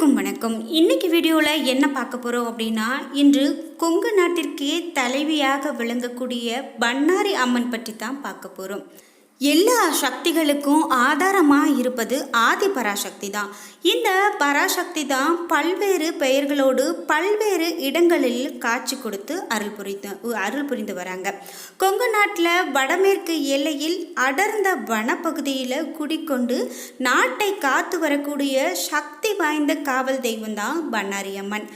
அனைவருக்கும் வணக்கம். இன்னைக்கு வீடியோவில் என்ன பார்க்க போகிறோம் அப்படின்னா இன்று கொங்கு நாட்டிற்கே தலைவியாக விளங்கக்கூடிய பண்ணாரி அம்மன் பற்றி தான் பார்க்க போகிறோம் எல்லா சக்திகளுக்கும் ஆதாரமாக இருப்பது ஆதி பராசக்தி தான். இந்த பராசக்தி தான் பல்வேறு பெயர்களோடு பல்வேறு இடங்களில் காட்சி கொடுத்து அருள் புரிந்து அருள் புரிந்து வராங்க. கொங்கு நாட்டில் வடமேற்கு எல்லையில் அடர்ந்த வனப்பகுதியில் குடிக்கொண்டு நாட்டை காத்து வரக்கூடிய சக்தி வாய்ந்த காவல் தெய்வம் தான் பண்ணாரி அம்மன்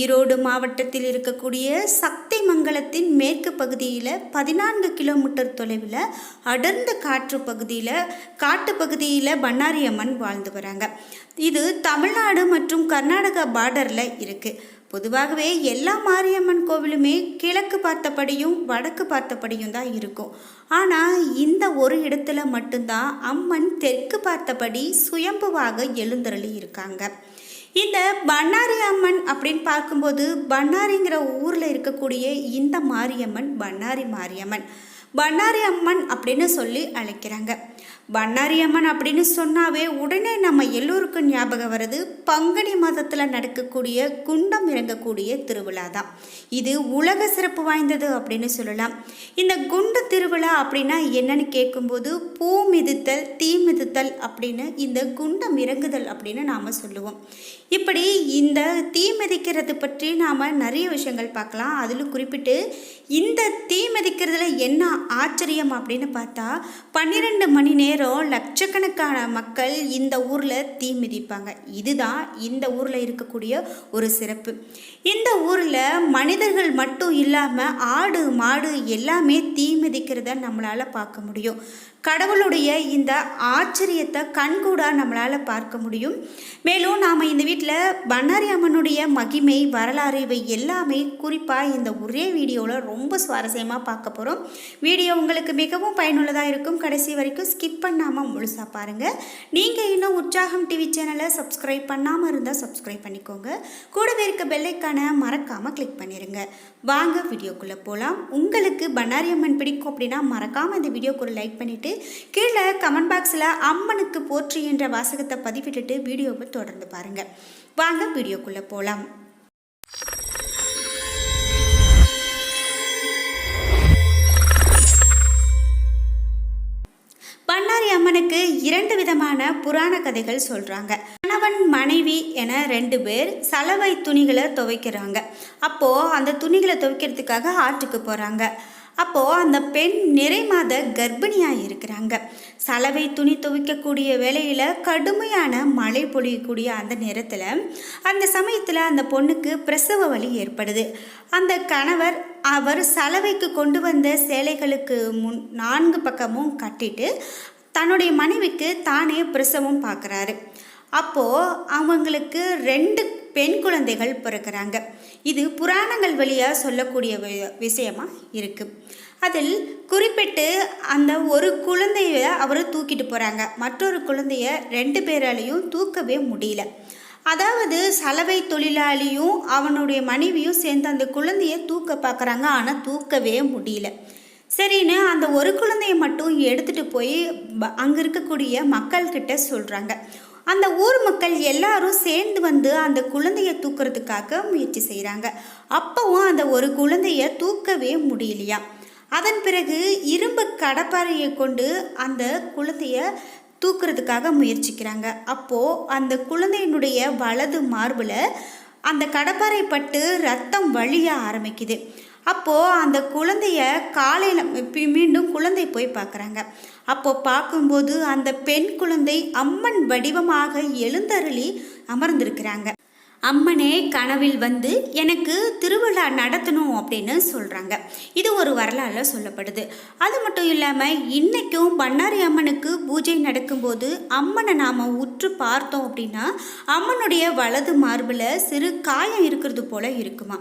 ஈரோடு மாவட்டத்தில் இருக்கக்கூடிய சக்தி மங்கலத்தின் மேற்கு பகுதியில் பதினான்கு கிலோமீட்டர் தொலைவில் அடர்ந்த காற்று பகுதியில் காட்டு பகுதியில் பண்ணாரி அம்மன் வாழ்ந்து வராங்க. இது தமிழ்நாடு மற்றும் கர்நாடகா பார்டரில் இருக்குது பொதுவாகவே எல்லா மாரியம்மன் கோவிலுமே கிழக்கு பார்த்தபடியும் வடக்கு பார்த்தபடியும் தான் இருக்கும். ஆனால் இந்த ஒரு இடத்துல மட்டும்தான் அம்மன் தெற்கு பார்த்தபடி சுயம்புவாக எழுந்தருளி இருக்காங்க. இந்த பண்ணாரி அம்மன் அப்படின்னு பார்க்கும்போது பண்ணாரிங்கிற ஊரில் இருக்கக்கூடிய இந்த மாரியம்மன் பண்ணாரி மாரியம்மன். பண்ணாரி அம்மன் அப்படின்னு சொல்லி அழைக்கிறாங்க. பண்ணாரி அம்மன் அப்படின்னு சொன்னாவே உடனே நம்ம எல்லோருக்கும் ஞாபகம் வருது பங்குனி மாதத்தில் நடக்கக்கூடிய குண்டம் இறங்கக்கூடிய திருவிழா தான். இது உலக சிறப்பு வாய்ந்தது அப்படின்னு சொல்லலாம். இந்த குண்ட திருவிழா அப்படின்னா என்னன்னு கேட்கும்போது பூ மிதித்தல் தீ மிதித்தல் அப்படின்னு இந்த குண்டம் இறங்குதல் அப்படின்னு நாம் சொல்லுவோம். இப்படி இந்த தீ மிதிக்கிறது பற்றி நாம் நிறைய விஷயங்கள் பார்க்கலாம். அதில் குறிப்பிட்டு இந்த தீ மிதிக்கிறதுல என்ன ஆச்சரியம் அப்படின்னு பார்த்தா பன்னிரெண்டு மணி நேரம் நேரம் லட்சக்கணக்கான மக்கள் இந்த ஊரில் தீ மிதிப்பாங்க. இதுதான் இந்த ஊரில் இருக்கக்கூடிய ஒரு சிறப்பு. இந்த ஊரில் மனிதர்கள் மட்டும் இல்லாமல் ஆடு மாடு எல்லாமே தீ மிதிக்கிறத நம்மளால் பார்க்க முடியும். கடவுளுடைய இந்த ஆச்சரியத்தை கண்கூடாக நம்மளால் பார்க்க முடியும். மேலும் நாம் இந்த வீட்டில் பண்ணாரி அம்மனுடைய மகிமை வரலாறு இவை எல்லாமே குறிப்பாக இந்த ஒரே வீடியோவில் ரொம்ப சுவாரஸ்யமாக பார்க்க போகிறோம் வீடியோ உங்களுக்கு மிகவும் பயனுள்ளதாக இருக்கும். கடைசி வரைக்கும் ஸ்கிப் பண்ணாமல் முழுசாக பாருங்கள் நீங்கள் இன்னும் உற்சாகம் டிவி சேனலை சப்ஸ்கிரைப் பண்ணாமல் இருந்தால் சப்ஸ்கிரைப் பண்ணிக்கோங்க. கூடவே இருக்க பெல்லைக்கான மறக்காமல் கிளிக் பண்ணிடுங்க வாங்க வீடியோக்குள்ளே போகலாம் உங்களுக்கு பண்ணாரி அம்மன் பிடிக்கும் அப்படின்னா மறக்காமல் இந்த வீடியோக்கு ஒரு லைக் பண்ணிவிட்டு கீழே கமெண்ட் பாக்ஸில் அம்மனுக்கு போற்றி என்ற வாசகத்தை பதிவிட்டுட்டு வீடியோவை தொடர்ந்து பாருங்கள் வாங்க வீடியோக்குள்ளே போகலாம் பண்ணாரி அம்மனுக்கு இரண்டு விதமான புராண கதைகள் சொல்கிறாங்க கணவன் மனைவி என ரெண்டு பேர் சலவை துணிகளை துவைக்கிறாங்க. அப்போது அந்த துணிகளை துவைக்கிறதுக்காக ஆற்றுக்கு போகிறாங்க அப்போது அந்த பெண் நிறை மாத கர்ப்பிணியாக இருக்கிறாங்க சலவை துணி துவைக்கக்கூடிய வேலையில் கடுமையான மழை பொழியக்கூடிய அந்த நேரத்தில் அந்த சமயத்தில் அந்த பொண்ணுக்கு பிரசவ வலி ஏற்படுது. அந்த கணவர் அவர் சலவைக்கு கொண்டு வந்த சேலைகளுக்கு முன் நான்கு பக்கமும் கட்டிட்டு தன்னுடைய மனைவிக்கு தானே பிரசவம் பார்க்குறாரு அப்போது அவங்களுக்கு ரெண்டு பெண் குழந்தைகள் பிறக்கிறாங்க. இது புராணங்கள் வழியாக சொல்லக்கூடிய வி- விஷயமா இருக்குது அதில் குறிப்பிட்டு அந்த ஒரு குழந்தைய அவர் தூக்கிட்டு போகிறாங்க மற்றொரு குழந்தைய ரெண்டு பேராலையும் தூக்கவே முடியல. அதாவது சலவை தொழிலாளியும் அவனுடைய மனைவியும் சேர்ந்து அந்த குழந்தைய தூக்க பார்க்குறாங்க ஆனால் தூக்கவே முடியல. சரின்னு அந்த ஒரு குழந்தைய மட்டும் எடுத்துகிட்டு போய் அங்கே இருக்கக்கூடிய மக்கள்கிட்ட சொல்கிறாங்க அந்த ஊர் மக்கள் எல்லாரும் சேர்ந்து வந்து அந்த குழந்தைய தூக்குறதுக்காக முயற்சி செய்கிறாங்க அப்பவும் அந்த ஒரு குழந்தைய தூக்கவே முடியலையா? அதன் பிறகு இரும்பு கடப்பாறையை கொண்டு அந்த குழந்தைய தூக்குறதுக்காக முயற்சிக்கிறாங்க. அப்போது அந்த குழந்தையினுடைய வலது மார்பில் அந்த கடப்பாறை பட்டு ரத்தம் வழிய ஆரம்பிக்குது. அப்போது அந்த குழந்தைய காலையில் மீண்டும் குழந்தை போய் பார்க்குறாங்க அப்போ பார்க்கும்போது அந்த பெண் குழந்தை அம்மன் வடிவமாக எழுந்தருளி அமர்ந்திருக்கிறாங்க. அம்மனே கனவில் வந்து எனக்கு திருவிழா நடத்தணும் அப்படின்னு சொல்கிறாங்க இது ஒரு வரலாறு சொல்லப்படுது. அது மட்டும் இல்லாமல் இன்றைக்கும் பண்ணாரி அம்மனுக்கு பூஜை நடக்கும்போது அம்மனை நாம் உற்று பார்த்தோம் அப்படின்னா அம்மனுடைய வலது மார்பில் சிறு காயம் இருக்கிறது போல இருக்குமா.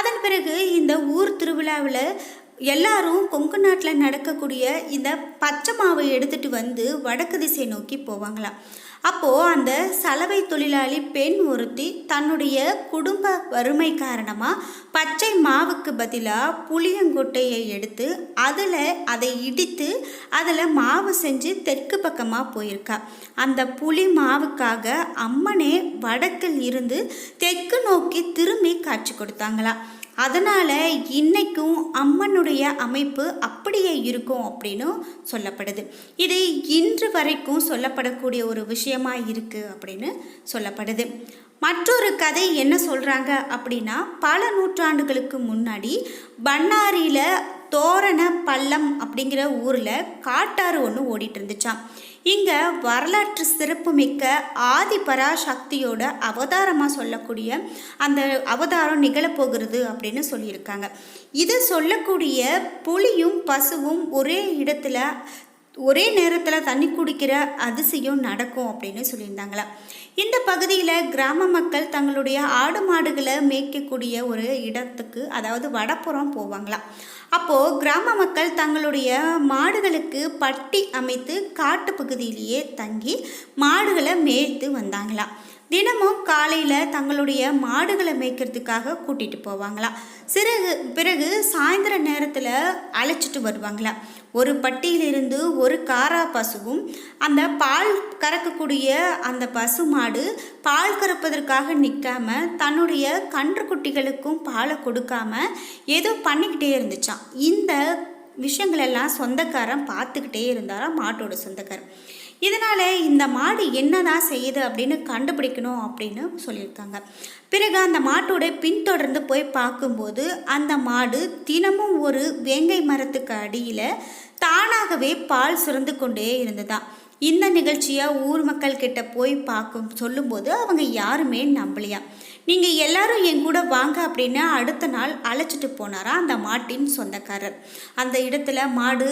அதன் பிறகு இந்த ஊர் திருவிழாவில் எல்லாரும் கொங்கு நாட்டில் நடக்கக்கூடிய இந்த பச்சை மாவை எடுத்துட்டு வந்து வடக்கு திசை நோக்கி போவாங்களாம். அப்போது அந்த சலவை தொழிலாளி பெண் ஒருத்தி தன்னுடைய குடும்ப வறுமை காரணமாக பச்சை மாவுக்கு பதிலாக புளியங்கொட்டையை எடுத்து அதில் அதை இடித்து அதில் மாவு செஞ்சு தெற்கு பக்கமாக போயிருக்கா. அந்த புளி மாவுக்காக அம்மனே வடக்கில் இருந்து தெற்கு நோக்கி திரும்பி காட்சி கொடுத்தாங்களாம். அதனால் இன்றைக்கும் அம்மனுடைய அமைப்பு அப்படியே இருக்கும் அப்படின்னு சொல்லப்படுது. இது இன்று வரைக்கும் சொல்லப்படக்கூடிய ஒரு விஷயமாக இருக்குது அப்படின்னு சொல்லப்படுது. மற்றொரு கதை என்ன சொல்கிறாங்க அப்படின்னா பல நூற்றாண்டுகளுக்கு முன்னாடி பண்ணாரியில் தோரண பள்ளம் அப்படிங்கிற ஊரில் காட்டாறு ஒன்று ஓடிட்டு இருந்துச்சாம். இங்கே வரலாற்று சிறப்புமிக்க ஆதி பராசக்தியோட அவதாரமாக சொல்லக்கூடிய அந்த அவதாரம் நிகழப்போகிறது அப்படின்னு சொல்லியிருக்காங்க. இது சொல்லக்கூடிய புலியும் பசுவும் ஒரே இடத்துல ஒரே நேரத்தில் தண்ணி குடிக்கிற அதிசயம் நடக்கும் அப்படின்னு சொல்லியிருந்தாங்களா? இந்த பகுதியில் கிராம மக்கள் தங்களுடைய ஆடு மாடுகளை மேய்க்கக்கூடிய ஒரு இடத்துக்கு அதாவது வடப்புறம் போவாங்களாம் அப்போது கிராம மக்கள் தங்களுடைய மாடுகளுக்கு பட்டி அமைத்து காட்டு பகுதியிலேயே தங்கி மாடுகளை மேய்த்து வந்தாங்களாம் தினமும் காலையில் தங்களுடைய மாடுகளை மேய்க்கிறதுக்காக கூட்டிகிட்டு போவாங்களாம் சிறகு பிறகு சாயந்தர நேரத்தில் அழைச்சிட்டு வருவாங்களாம் ஒரு பட்டியிலிருந்து ஒரு காரா பசுவும் அந்த பால் கறக்கக்கூடிய அந்த பசு மாடு பால் கறப்பதற்காக நிற்காம தன்னுடைய கன்று குட்டிகளுக்கும் பாலை கொடுக்காம ஏதோ பண்ணிக்கிட்டே இருந்துச்சான் இந்த விஷயங்களெல்லாம் சொந்தக்காரன் பார்த்துக்கிட்டே இருந்தாராம் மாட்டோட சொந்தக்காரன். இதனால் இந்த மாடு என்னதான் செய்யுது அப்படின்னு கண்டுபிடிக்கணும் அப்படின்னு சொல்லியிருக்காங்க. பிறகு அந்த மாட்டோட பின்தொடர்ந்து போய் பார்க்கும்போது அந்த மாடு தினமும் ஒரு வேங்கை மரத்துக்கு அடியில் தானாகவே பால் சுரந்து கொண்டே இருந்ததான் இந்த நிகழ்ச்சியை ஊர் மக்கள் கிட்ட போய் பார்க்கும் சொல்லும்போது அவங்க யாருமே நம்பலையா? நீங்கள் எல்லாரும் என் கூட வாங்க அப்படின்னு அடுத்த நாள் அழைச்சிட்டு போனாரா அந்த மாட்டின் சொந்தக்காரர்? அந்த இடத்துல மாடு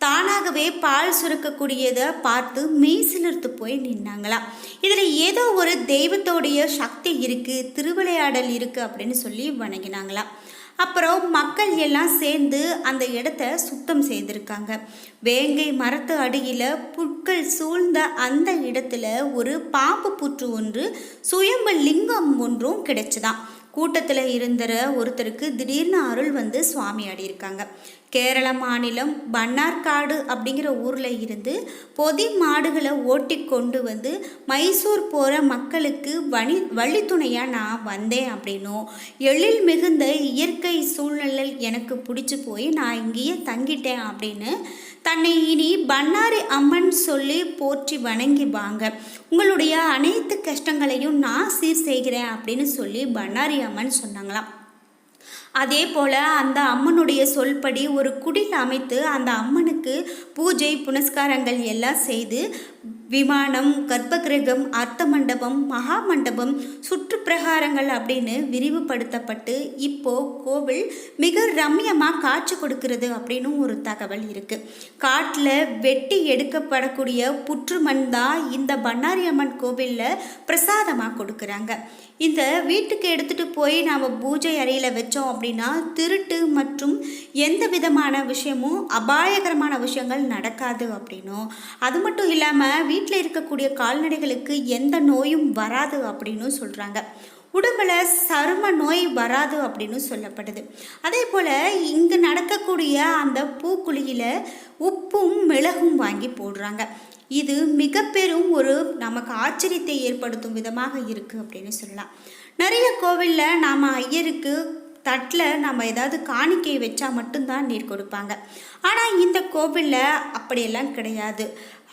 தானாகவே பால் சுரக்கக்கூடியதை பார்த்து மெய் சிலிர்த்து போய் நின்னாங்களாம் இதில் ஏதோ ஒரு தெய்வத்தோடைய சக்தி இருக்குது திருவிளையாடல் இருக்குது அப்படின்னு சொல்லி வணங்கினாங்களாம் அப்புறம் மக்கள் எல்லாம் சேர்ந்து அந்த இடத்த சுத்தம் செய்திருக்காங்க. வேங்கை மரத்து அடியில் புட்கள் சூழ்ந்த அந்த இடத்துல ஒரு பாம்பு புற்று ஒன்று சுயம்பு லிங்கம் ஒன்றும் கிடைச்சுதான். கூட்டத்தில் இருந்த ஒருத்தருக்கு திடீர்னு அருள் வந்து சுவாமி ஆடியிருக்காங்க கேரள மாநிலம் பன்னார்காடு அப்படிங்கிற ஊரில் இருந்து பொதி மாடுகளை ஓட்டி கொண்டு வந்து மைசூர் போகிற மக்களுக்கு வழி வழித்துணையாக நான் வந்தேன் அப்படின்னும் எழில் மிகுந்த இயற்கை சூழ்நிலை எனக்கு பிடிச்சி போய் நான் இங்கேயே தங்கிட்டேன் அப்படின்னு தன்னை இனி பண்ணாரி அம்மன் சொல்லி போற்றி வணங்கி வாங்க. உங்களுடைய அனைத்து கஷ்டங்களையும் நான் சீர் செய்கிறேன் அப்படின்னு சொல்லி பண்ணாரி அம்மன் சொன்னாங்களாம். அதே போல் அந்த அம்மனுடைய சொல்படி ஒரு குடில் அமைத்து அந்த அம்மனுக்கு பூஜை புனஸ்காரங்கள் எல்லாம் செய்து விமானம் கர்ப்பகிரகம் அர்த்த மண்டபம் மகா மண்டபம் சுற்றுப்பிரகாரங்கள் அப்படின்னு விரிவுபடுத்தப்பட்டு இப்போ கோவில் மிக ரம்யமாக காட்சி கொடுக்கிறது அப்படின்னு ஒரு தகவல் இருக்குது காட்டில் வெட்டி எடுக்கப்படக்கூடிய புற்றுமண் தான் இந்த பண்ணாரி அம்மன் கோவிலில் பிரசாதமாக கொடுக்குறாங்க. இந்த வீட்டுக்கு எடுத்துகிட்டு போய் நாம் பூஜை அறையில் வச்சோம் அப்படின்னா திருட்டு மற்றும் எந்த விதமான விஷயமும் அபாயகரமான விஷயங்கள் நடக்காது அப்படின்னும். அது மட்டும் இல்லாமல் வீட்டில் இருக்கக்கூடிய கால்நடைகளுக்கு எந்த நோயும் வராது அப்படின்னு சொல்கிறாங்க உடம்புல சரும நோய் வராது அப்படின்னு சொல்லப்படுது. அதே போல் இங்கே நடக்கக்கூடிய அந்த பூக்குழியில் உப்பும் மிளகும் வாங்கி போடுறாங்க. இது மிக பெரும் ஒரு நமக்கு ஆச்சரியத்தை ஏற்படுத்தும் விதமாக இருக்குது அப்படின்னு சொல்லலாம். நிறைய கோவிலில் நாம் ஐயருக்கு தட்டில் நம்ம ஏதாவது காணிக்கை வச்சா மட்டும்தான் நீர் கொடுப்பாங்க. ஆனால் இந்த கோவிலில் அப்படியெல்லாம் கிடையாது.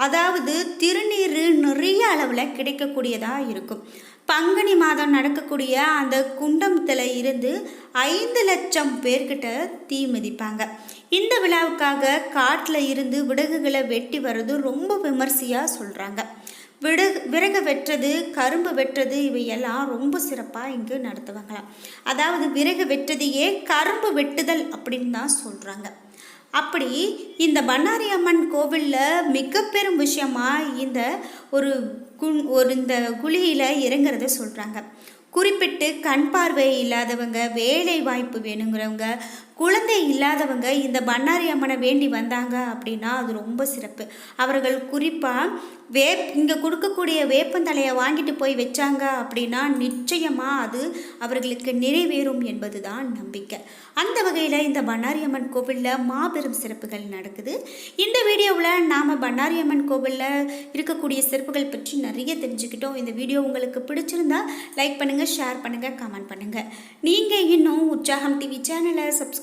அதாவது திருநீர் நிறைய அளவில் கிடைக்கக்கூடியதாக இருக்கும். பங்குனி மாதம் நடக்கக்கூடிய அந்த குண்டமத்தில் இருந்து ஐந்து லட்சம் பேர்கிட்ட தீ மிதிப்பாங்க. இந்த விழாவுக்காக காட்டில் இருந்து விடகுகளை வெட்டி வர்றது ரொம்ப விமர்சையாக சொல்கிறாங்க விடு விறகு வெட்டுறது கரும்பு வெட்டுறது இவையெல்லாம் ரொம்ப சிறப்பாக இங்கு நடத்துவாங்களாம். அதாவது விறகு வெட்டுறதையே கரும்பு வெட்டுதல் அப்படின்னு தான் சொல்கிறாங்க அப்படி இந்த பண்ணாரி அம்மன் கோவிலில் மிக பெரும் விஷயமாக இந்த ஒரு கு ஒரு இந்த குழியில் இறங்குறத சொல்கிறாங்க குறிப்பிட்டு கண் பார்வை இல்லாதவங்க வேலை வாய்ப்பு வேணுங்கிறவங்க குழந்தை இல்லாதவங்க இந்த பண்ணாரி அம்மனை வேண்டி வந்தாங்க அப்படின்னா அது ரொம்ப சிறப்பு. அவர்கள் குறிப்பாக வேப் இங்கே கொடுக்கக்கூடிய வேப்பந்தலையை வாங்கிட்டு போய் வச்சாங்க அப்படின்னா நிச்சயமாக அது அவர்களுக்கு நிறைவேறும் என்பது தான் நம்பிக்கை. அந்த வகையில் இந்த பண்ணாரி அம்மன் கோவிலில் மாபெரும் சிறப்புகள் நடக்குது. இந்த வீடியோவில் நாம் பண்ணாரி அம்மன் கோவிலில் இருக்கக்கூடிய சிறப்புகள் பற்றி நிறைய தெரிஞ்சுக்கிட்டோம். இந்த வீடியோ உங்களுக்கு பிடிச்சிருந்தா லைக் பண்ணுங்கள் ஷேர் பண்ணுங்கள் கமெண்ட் பண்ணுங்கள் நீங்கள் இன்னும் உற்சாகம் டிவி சேனலை